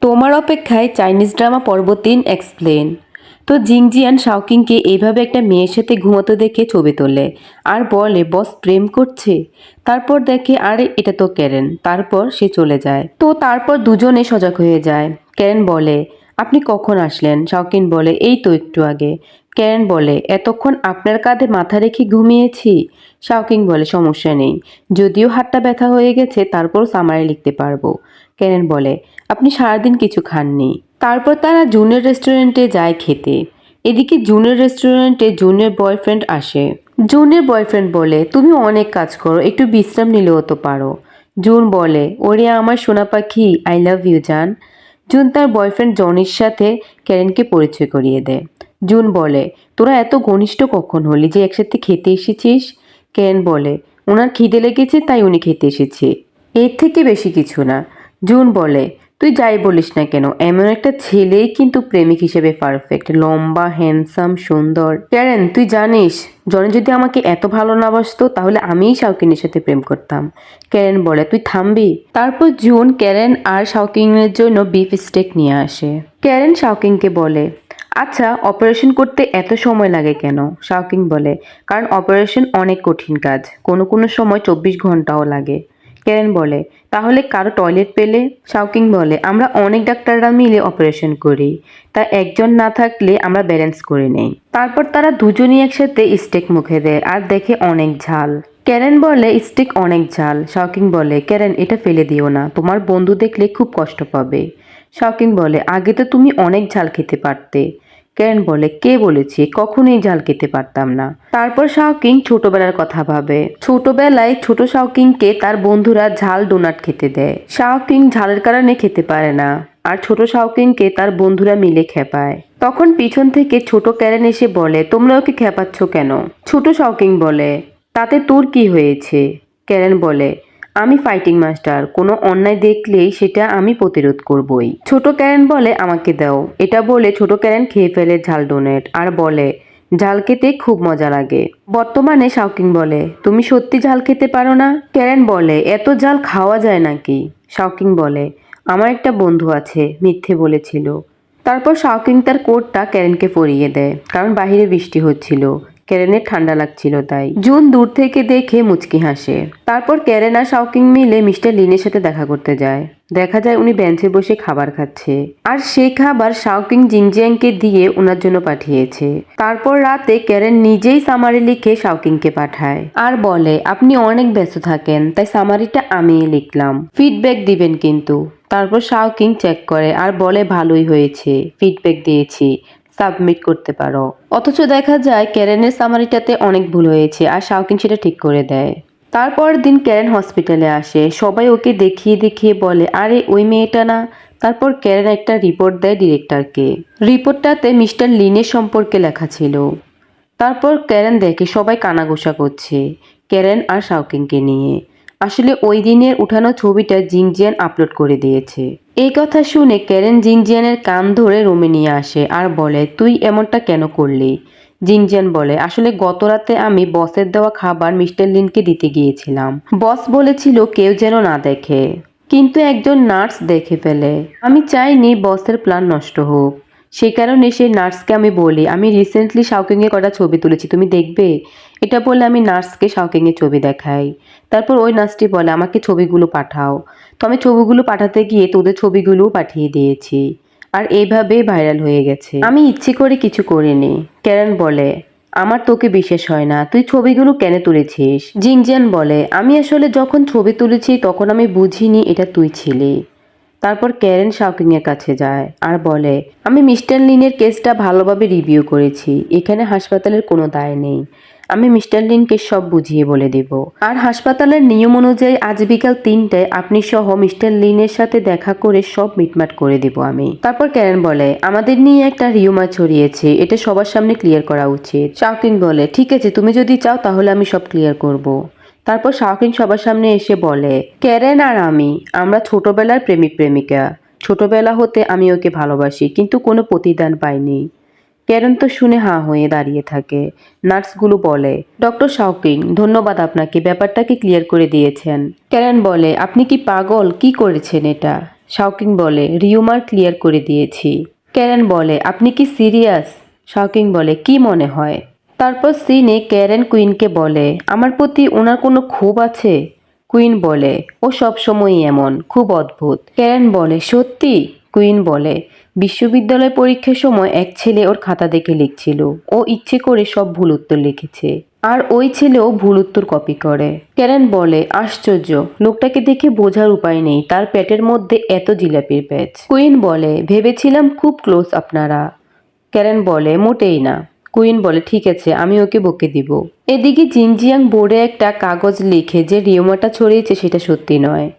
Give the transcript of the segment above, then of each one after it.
তোমার অপেক্ষায় Chinese drama পর্ব তিন এক্সপ্লেন। তো জিংজিয়ান শাওকিংকে এইভাবে একটা মেয়ের সাথে ঘুমোতে দেখে ছবি তোলে। আর বলে, বস, প্রেম করছে? তারপর দেখে, আরে, এটা তো ক্যারেন। তারপর সে চলে যায়। তো তারপর দুজনে সজাগ হয়ে যায়। ক্যারেন বলে, আপনি কখন আসলেন? শাওকিন বলে, এই তো একটু আগে। ক্যারেন বলে, এতক্ষণ আপনার কাঁধে মাথা রেখে ঘুমিয়েছি? শাওকিং বলে, সমস্যা নেই। যদিও হাতটা ব্যথা হয়ে গেছে, তারপর সামারে লিখতে পারব। ক্যারেন বলে, আপনি সারাদিন কিছু খাননি। তারপর তারা জুনের রেস্টুরেন্টে যায় খেতে। এদিকে জুনের রেস্টুরেন্টে জুনের বয়ফ্রেন্ড আসে। জুনের বয়ফ্রেন্ড বলে, তুমি অনেক কাজ করো, একটু বিশ্রাম নিলেও তো পারো। জুন বলে, ওরে আমার সোনা পাখি আই লাভ ইউ জান। জুন তার বয়ফ্রেন্ড জনির সাথে ক্যারেনকে পরিচয় করিয়ে দেয়। জুন বলে, তোরা এত ঘনিষ্ঠ কখন হলি যে একসাথে খেতে এসেছিস? ক্যারেন বলে, ওনার খিদে লেগেছে, তাই উনি খেতে এসেছে। এর থেকে বেশি কিছু না। জুন বলে, তুই যাই বলিস না কেন, এমন একটা ছেলেই কিন্তু প্রেমিক হিসেবে পারফেক্ট লম্বা হ্যান্ডসাম সুন্দর। ক্যারেন, তুই জানিস, জনি যদি আমাকে এত ভালো না বাসতো, তাহলে আমিই শাওকিনের সাথে প্রেম করতাম। ক্যারেন বলে, তুই থামবি? তারপর জুন, ক্যারেন আর শাওকিংয়ের জন্য বিফ স্টেক নিয়ে আসে। ক্যারেন শাওকিংকে বলে আচ্ছা অপারেশন করতে এত সময় লাগে কেন? শাওকিং বলে, কারণ অপারেশন অনেক কঠিন কাজ, কোনো কোনো সময় চব্বিশ ঘন্টাও লাগে। কেরেন বলে, তাহলে কারও টয়লেট পেলে? শাওকিং বলে, আমরা অনেক ডাক্তাররা মিলে অপারেশন করি, তা একজন না থাকলে আমরা ব্যালেন্স করে নেই। তারপর তারা দুজনই একসাথে স্টেক মুখে দেয় আর দেখে অনেক ঝাল। ক্যারেন বলে স্টেক অনেক ঝাল। শাওকিং বলে ক্যারেন এটা ফেলে দিও না, তোমার বন্ধু দেখলে খুব কষ্ট পাবে। শাওকিং বলে, আগে তো তুমি অনেক ঝাল খেতে পারতে। ক্যারেন বলে, কে বলেছে? কখনোই ঝাল খেতে পারতাম না। তারপর শাওকিং ছোটবেলার কথা ভাবে। ছোটবেলায় ছোট শাওকিংকে তার বন্ধুরা ঝাল ডোনাট খেতে দেয়। শাওকিং ঝালের কারণে খেতে পারে না আর ছোট শাওকিংকে তার বন্ধুরা মিলে খেপায়। তখন পিছন থেকে ছোট ক্যারেন এসে বলে, তোমরা ওকে খেপাচ্ছ কেন? ছোট শাওকিং বলে, তাতে তোর কি হয়েছে? ক্যারেন বলে আমি ফাইটিং মাস্টার কোনো অন্যায় দেখলেই সেটা আমি প্রতিরোধ করবই। ছোট ক্যারেন বলে, আমাকে দাও। এটা বলে ছোট ক্যারেন খেয়ে ফেলে ঝাল ডোনেট আর বলে, ঝাল খেতে খুব মজা লাগে। বর্তমানে শাওকিং বলে, তুমি সত্যি ঝাল খেতে পারো না? ক্যারেন বলে, এত ঝাল খাওয়া যায় নাকি? শাওকিং বলে, আমার একটা বন্ধু আছে, মিথ্যে বলেছিল। তারপর শাওকিং তার কোটটা ক্যারেনকে পরিয়ে দেয়, কারণ বাইরে বৃষ্টি হচ্ছিল। ক্যারেনের ঠান্ডা লাগছিল তাই। জুন দূর থেকে দেখে মুচকি হাসে। তারপর ক্যারেন আর শাওকিং মিলে মিস্টার লিনের সাথে দেখা করতে যায়। দেখা যায় উনি বেঞ্চে বসে খাবার খাচ্ছে। আর সেই খাবার শাওকিং জিংজিয়াংকে দিয়ে ওনার জন্য পাঠিয়েছে। তারপর রাতে ক্যারেন নিজেই সামারি লিখে শাওকিংকে পাঠায়। আর বলে, আপনি অনেক ব্যস্ত থাকেন, তাই সামারিটা আমিই লিখলাম। ফিডব্যাক দিবেন কিন্তু। তারপর শাওকিং চেক করে আর বলে, ভালোই হয়েছে, ফিডব্যাক দিয়েছি। সাবমিট করতে পারো। অথচ দেখা যায় ক্যারেনের সামারিটাতে অনেক ভুল হয়েছে আর শাওকিন সেটা ঠিক করে দেয়। তারপর দিন ক্যারেন হসপিটালে আসে। সবাই ওকে দেখিয়ে দেখিয়ে বলে, আরে, ওই মেয়েটা না। তারপর ক্যারেন একটা রিপোর্ট দেয় ডিরেক্টরকে রিপোর্টটাতে মিস্টার লিনের সম্পর্কে লেখা ছিল। তারপর ক্যারেন দেখে সবাই কানাঘোষা করছে, ক্যারেন আর শাওকিংকে নিয়ে। আসলে ওই দিনের উঠানো ছবিটা জিংজিয়ান আপলোড করে দিয়েছে। এই কথা শুনে ক্যারেন জিংজিয়ানের কান ধরে রুমে নিয়ে আসে আর বলে, তুই এমনটা কেন করলি? জিংজিয়ান বলে, আসলে গত রাতে আমি বসের দেওয়া খাবার মিস্টার লিনকে দিতে গিয়েছিলাম। বস বলেছিল কেউ যেন না দেখে, কিন্তু একজন নার্স দেখে ফেলে। আমি চাইনি বসের প্ল্যান নষ্ট হোক। সেই কারণে সেই নার্সকে আমি বলি, আমি রিসেন্টলি শাওকিংয়ে কটা ছবি তুলেছি, তুমি দেখবে? এটা বলে আমি নার্সকে শাওকিংয়ের ছবি দেখাই। তারপর ওই নার্সটি বলে, আমাকে ছবিগুলো পাঠাও। তো আমি ছবিগুলো পাঠাতে গিয়ে তোদের ছবিগুলোও পাঠিয়ে দিয়েছি। আর এইভাবেই ভাইরাল হয়ে গেছে। আমি ইচ্ছে করে কিছু করিনি। ক্যারেন বলে, আমার তোকে বিশেষ হয় না, তুই ছবিগুলো কেন তুলেছিস? জিনজিয়ান বলে, আমি আসলে যখন ছবি তুলেছি তখন আমি বুঝিনি এটা তুই ছিলি। তারপর ক্যারেন শাওকিংয়ের কাছে যায় আর বলে, আমি মিস্টার লিনের কেসটা ভালোভাবে রিভিউ করেছি, এখানে হাসপাতালের কোনো দায় নেই। আমি মিস্টার লিনকে সব বুঝিয়ে বলে দেব। আর হাসপাতালের নিয়ম অনুযায়ী আজ বিকাল তিনটায় আপনি সহ মিস্টার লিনের সাথে দেখা করে সব মিটমাট করে দেব আমি। তারপর ক্যারেন বলে, আমাদের নিয়ে একটা রিউমা ছড়িয়েছে, এটা সবার সামনে ক্লিয়ার করা উচিত। শাওকিং বলে, ঠিক আছে, তুমি যদি চাও তাহলে আমি সব ক্লিয়ার করব। তারপর শাওকিং সবার সামনে এসে বলে ক্যারেন আর আমি, আমরা ছোটবেলার প্রেমিক প্রেমিকা ছোটবেলা হতে আমি ওকে ভালোবাসি, কিন্তু কোনো প্রতিদান পাইনি। ক্যারেন তো শুনে হাঁ হয়ে দাঁড়িয়ে থাকে। নার্সগুলো বলে, ডক্টর শাওকিং ধন্যবাদ আপনাকে, ব্যাপারটাকে ক্লিয়ার করে দিয়েছেন। ক্যারেন বলে, আপনি কি পাগল? কি করেছেন এটা? শাওকিং বলে, রিউমার ক্লিয়ার করে দিয়েছি। ক্যারেন বলে, আপনি কি সিরিয়াস? শাওকিং বলে, কি মনে হয়? তারপর সিনে ক্যারেন কুইনকে বলে, আমার প্রতি ওনার কোনো ক্ষোভ আছে? কুইন বলে, ও সবসময়ই এমন, খুব অদ্ভুত। ক্যারেন বলে, সত্যি? কুইন বলে, বিশ্ববিদ্যালয় পরীক্ষার সময় এক ছেলে ওর খাতা দেখে লিখছিল। ও ইচ্ছে করে সব ভুল উত্তর লিখেছে। আর ওই ছেলেও ভুল উত্তর কপি করে। ক্যারেন বলে, আশ্চর্য, লোকটাকে দেখে বোঝার উপায় নেই, তার পেটের মধ্যে এত জিলাপির প্যাচ। কুইন বলে, ভেবেছিলাম খুব ক্লোজ আপনারা। ক্যারেন বলে, মোটেই না। কুইন বলে, ঠিক আছে, আমি ওকে বকে দিব। এদিকে জিনজিয়াং বোর্ডে একটা কাগজ লিখে যে রিওমাটা ছড়িয়েছে সেটা সত্যি নয়।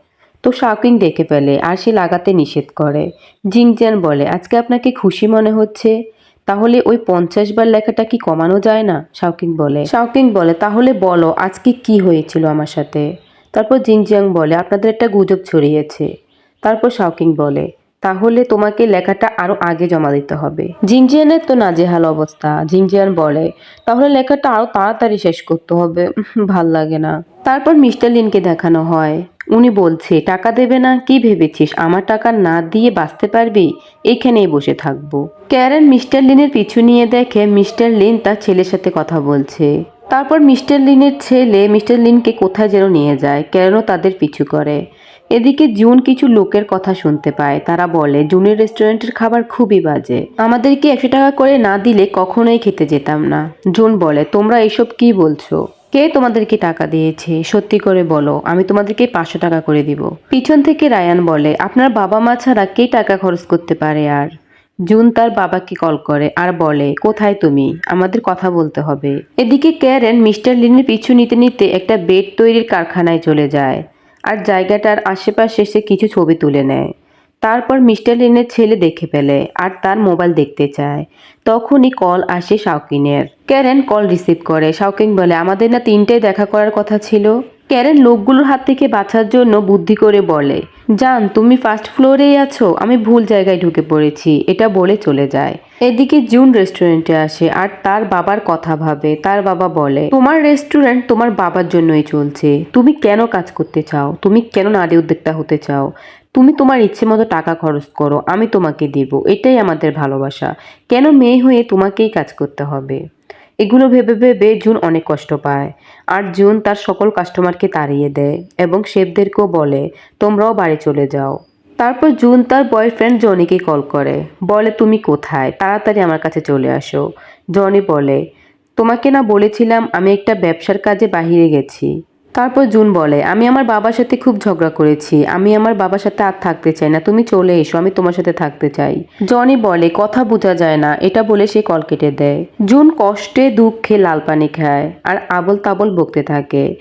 তো শাওকিং দেখে ফেলে আর সে লাগাতে নিষেধ করে। জিংজিয়ান বলে, আজকে আপনাকে খুশি মনে হচ্ছে? তাহলে ওই পঞ্চাশ বার লেখাটা কি কমানো যায় না? শাওকিং বলে। শাওকিং বলে, তাহলে বলো, আজকে কি হয়েছিল আমার সাথে? তারপর জিংজিয়াং বলে, আপনাদের একটা গুজব ছড়িয়েছে। তারপর শাওকিং বলে তাহলে তোমাকে লেখাটা আরও আগে জমা দিতে হবে। জিংজিয়ানের তো নাজেহাল অবস্থা জিংজিয়ান বলে। তাহলে লেখাটা আরও তাড়াতাড়ি শেষ করতে হবে। ভালো লাগে না। তারপর মিস্টার লিনকে দেখানো হয়। উনি বলছে, টাকা দেবে না? কি ভেবেছিস? আমার টাকা না দিয়ে বাঁচতে পারবি? এখানেই বসে থাকব। ক্যারেন মিস্টার লিনের পিছু নিয়ে দেখে মিস্টার লিন তার ছেলের সাথে কথা বলছে। তারপর মিস্টার লিনের ছেলে মিস্টার লিনকে কোথায় যেন নিয়ে যায়। ক্যারেনও তাদের পিছু করে। এদিকে জুন কিছু লোকের কথা শুনতে পায়। তারা বলে, জুনের রেস্টুরেন্টের খাবার খুবই বাজে। আমাদেরকে একশো টাকা করে না দিলে কখনোই খেতে যেতাম না। জুন বলে, তোমরা এসব কি বলছো? কে তোমাদেরকে টাকা দিয়েছে? সত্যি করে বলো, আমি তোমাদেরকে পাঁচশো টাকা করে দিব। পিছন থেকে রায়ান বলে, আপনার বাবা মা ছাড়া কে টাকা খরচ করতে পারে আর? জুন তার বাবাকে কল করে আর বলে, কোথায় তুমি? আমাদের কথা বলতে হবে। এদিকে ক্যারেন মিস্টার লিনের পিছু নিতে নিতে একটা বেড তৈরির কারখানায় চলে যায়। আর জায়গাটার আশেপাশে সে কিছু ছবি তুলে নেয়। তারপর মিস্টার লিনের ছেলে দেখে ফেলে আর তার মোবাইল দেখতে চায়। তখনই কল আসে শাউকিনের ক্যারেন কল রিসিভ করে। শাওকিং বলে, আমাদের না তিনটায় দেখা করার কথা ছিল। ক্যারেন লোকগুলোর হাত থেকে বাঁচার জন্য বুদ্ধি করে বলে জান, তুমি ফার্স্ট ফ্লোরেই আছো, আমি ভুল জায়গায় ঢুকে পড়েছি, এটা বলে চলে যায়। এদিকে জুন রেস্টুরেন্টে আসে, আর তার বাবার কথা ভাবে, তার বাবা বলে, তোমার রেস্টুরেন্ট তোমার বাবার জন্যই চলছে, তুমি কেন কাজ করতে চাও, তুমি কেন নারী উদ্যোক্তা হতে চাও, তুমি তোমার ইচ্ছে মতো টাকা খরচ করো, আমি তোমাকে দিব, এটাই আমাদের ভালোবাসা, কেন মেয়ে হয়ে তোমাকেই কাজ করতে হবে? এগুলো ভেবে ভেবে জুন অনেক কষ্ট পায়। আর জুন তার সকল কাস্টমারকে তাড়িয়ে দেয় এবং শেফদেরকেও বলে, তোমরাও বাড়ি চলে যাও। তারপর জুন তার বয়ফ্রেন্ড জনিকে কল করে, বলে, তুমি কোথায়? তাড়াতাড়ি আমার কাছে চলে আসো। জনি বলে, তোমাকে না বলেছিলাম আমি একটা ব্যবসার কাজে বাহিরে গেছি। তারপর জুন বলে, আমি আমার বাবার সাথে খুব ঝগড়া করেছি। আমি আমার বাবার সাথে আর থাকতে চাই না। তুমি চলে এসো, আমি তোমার সাথে থাকতে চাই। জনি বলে, কথা বোঝা যায় না। এটা বলে সে কল কেটে দেয়। জুন কষ্টে দুঃখে লাল পানি খায় আর আবল তাবল বকতে থাকে।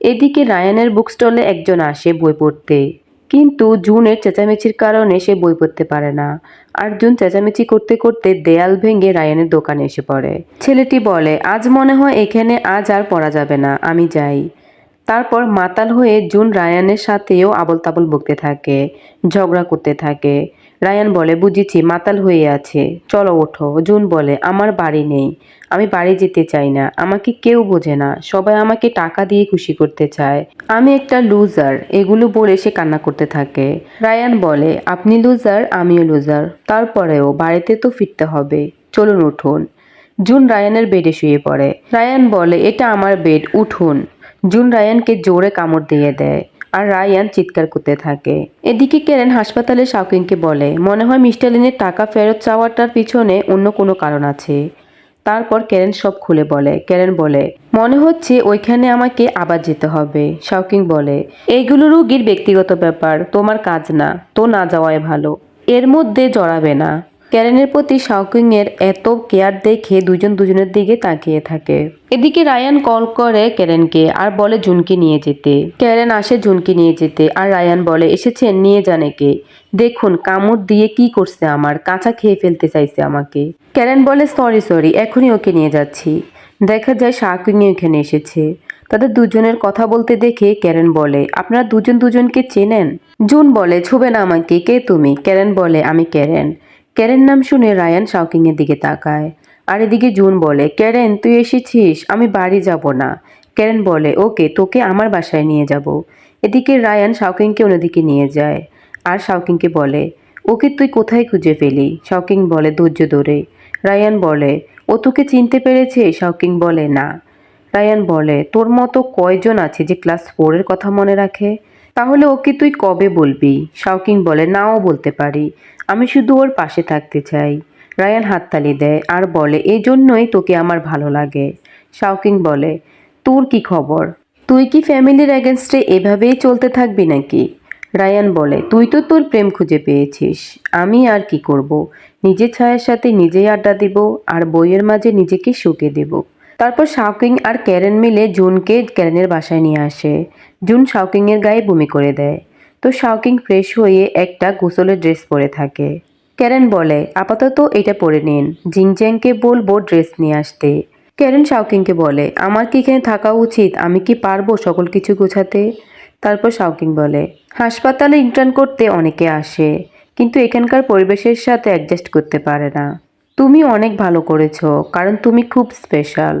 এদিকে রায়ানের বুক স্টলে একজন আসে বই পড়তে। কিন্তু জুনের চেঁচামেচির কারণে সে বই পড়তে পারে না। আর জুন চেঁচামেচি করতে করতে দেয়াল ভেঙে রায়ানের দোকানে এসে পড়ে। ছেলেটি বলে, আজ মনে হয় এখানে আজ আর পড়া যাবে না। আমি যাই। তারপর মাতাল হয়ে জুন রায়ানের সাথেও আবল তাবল বকতে থাকে, ঝগড়া করতে থাকে। রায়ান বলে, বুঝেছি, মাতাল হয়ে আছে। চলো ওঠো। জুন বলে, আমার বাড়ি নেই। আমি বাড়ি যেতে চাই না। আমাকে কেউ বোঝে না। সবাই আমাকে টাকা দিয়ে খুশি করতে চায়। আমি একটা লুজার। এগুলো বলে সে কান্না করতে থাকে। রায়ান বলে, আপনি লুজার, আমিও লুজার। তারপরেও বাড়িতে তো ফিরতে হবে। চলুন, উঠুন। জুন রায়ানের বেডে শুয়ে পড়ে। রায়ান বলে, এটা আমার বেড, উঠুন। জুন রায়ানকে জোরে কামড় দিয়ে দেয় আর রায়ান চিৎকার করতে থাকে। এদিকে কেরেন হাসপাতালে শাওকিংকে বলে, মনে হয় মিস্টার লিনের টাকা ফেরত চাওয়াটার পিছনে অন্য কোনো কারণ আছে। তারপর কেরেন সব খুলে বলে কেরেন বলে, মনে হচ্ছে ওইখানে আমাকে আবার যেতে হবে। শাওকিং বলে, এইগুলো রুগীর ব্যক্তিগত ব্যাপার, তোমার কাজ না, তো না যাওয়াই ভালো। এর মধ্যে জড়াবে না। ক্যারেনের প্রতি শাওকিং এর এত কেয়ার দেখে দুজন দুজনের দিকে তাকিয়ে থাকে। এদিকে রায়ান কল করে ক্যারেনকে আর বলে জুনকে নিয়ে যেতে। ক্যারেন আসে জুনকে নিয়ে যেতে আর রায়ান বলে এসেছেন নিয়ে জানে কে দেখুন, কামড় দিয়ে কি করছে আমার, কাঁচা খেয়ে ফেলতে চাইছে আমাকে। ক্যারেন বলে, সরি সরি, এখনই ওকে নিয়ে যাচ্ছি। দেখা যায় শাওকিং এখানে এসেছে। তাদের দুজনের কথা বলতে দেখে ক্যারেন বলে, আপনারা দুজন দুজনকে চেনেন? জুন বলে, ছুবে না আমাকে, কে তুমি? ক্যারেন বলে, আমি ক্যারেন। ক্যারেন নাম শুনে রায়ান শাওকিং এর দিকে তাকায়। আর এদিকে জুন বলে, ক্যারেন, তুই এসেছিস? আমি বাড়ি যাব না। ক্যারেন বলে, ওকে, তোকে আমার বাসায় নিয়ে যাব। এদিকে রায়ান শাওকিংকে অন্যদিকে নিয়ে যায়। আর শাওকিংকে বলে, ওকে তুই কোথায় খুঁজে পেলি? শাওকিং বলে, ধৈর্য ধরে। রায়ান বলে, ও তোকে চিনতে পেরেছে? শাওকিং বলে, না। রায়ান বলে, তোর মতো কয়জন আছে যে ক্লাস ফোরের কথা মনে রাখে? তাহলে ওকে তুই কবে বলবি? শাওকিং বলে, নাও বলতে পারি। আমি শুধু ওর পাশে থাকতে চাই। রায়ান হাততালি দেয় আর বলে এই জন্যই তোকে আমার ভালো লাগে। শাওকিং বলে, তোর কি খবর? তুই কি ফ্যামিলির অ্যাগেনস্টে এভাবেই চলতে থাকবি নাকি? রায়ান বলে, তুই তো তোর প্রেম খুঁজে পেয়েছিস। আমি আর কি করব। নিজের ছায়ার সাথে নিজেই আড্ডা দিব আর বইয়ের মাঝে নিজেকে শুকে দেব। তারপর শাওকিং আর ক্যারেন মিলে জুনকে ক্যারেনের বাসায় নিয়ে আসে। জুন শাওকিংয়ের গায়ে বমি করে দেয়। তো শাওকিং ফ্রেশ হয়ে একটা গোসলের ড্রেস পরে থাকে। ক্যারেন বলে, আপাতত এটা পরে নিন। জিংজ্যাংকে বলব ড্রেস নিয়ে আসতে। ক্যারেন শাওকিংকে বলে, আমার কি এখানে থাকা উচিত? আমি কি পারব সকল কিছু গোছাতে? তারপর শাওকিং বলে, হাসপাতালে ইন্টার্ন করতে অনেকে আসে, কিন্তু এখানকার পরিবেশের সাথে অ্যাডজাস্ট করতে পারে না। তুমি অনেক ভালো করেছ, কারণ তুমি খুব স্পেশাল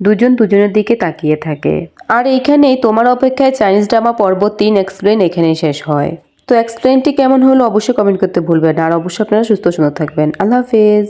দুজন দুজনের দিকে তাকিয়ে থাকে। আর এইখানে তোমার অপেক্ষায় চাইনিজ ড্রামা পর্ব তিন এক্সপ্লেন এখানেই শেষ হয়। তো এক্সপ্লেনটি কেমন হলো অবশ্যই কমেন্ট করতে ভুলবেন আর অবশ্যই আপনারা সুস্থ সুন্দর থাকবেন। আল্লাহ হাফেজ।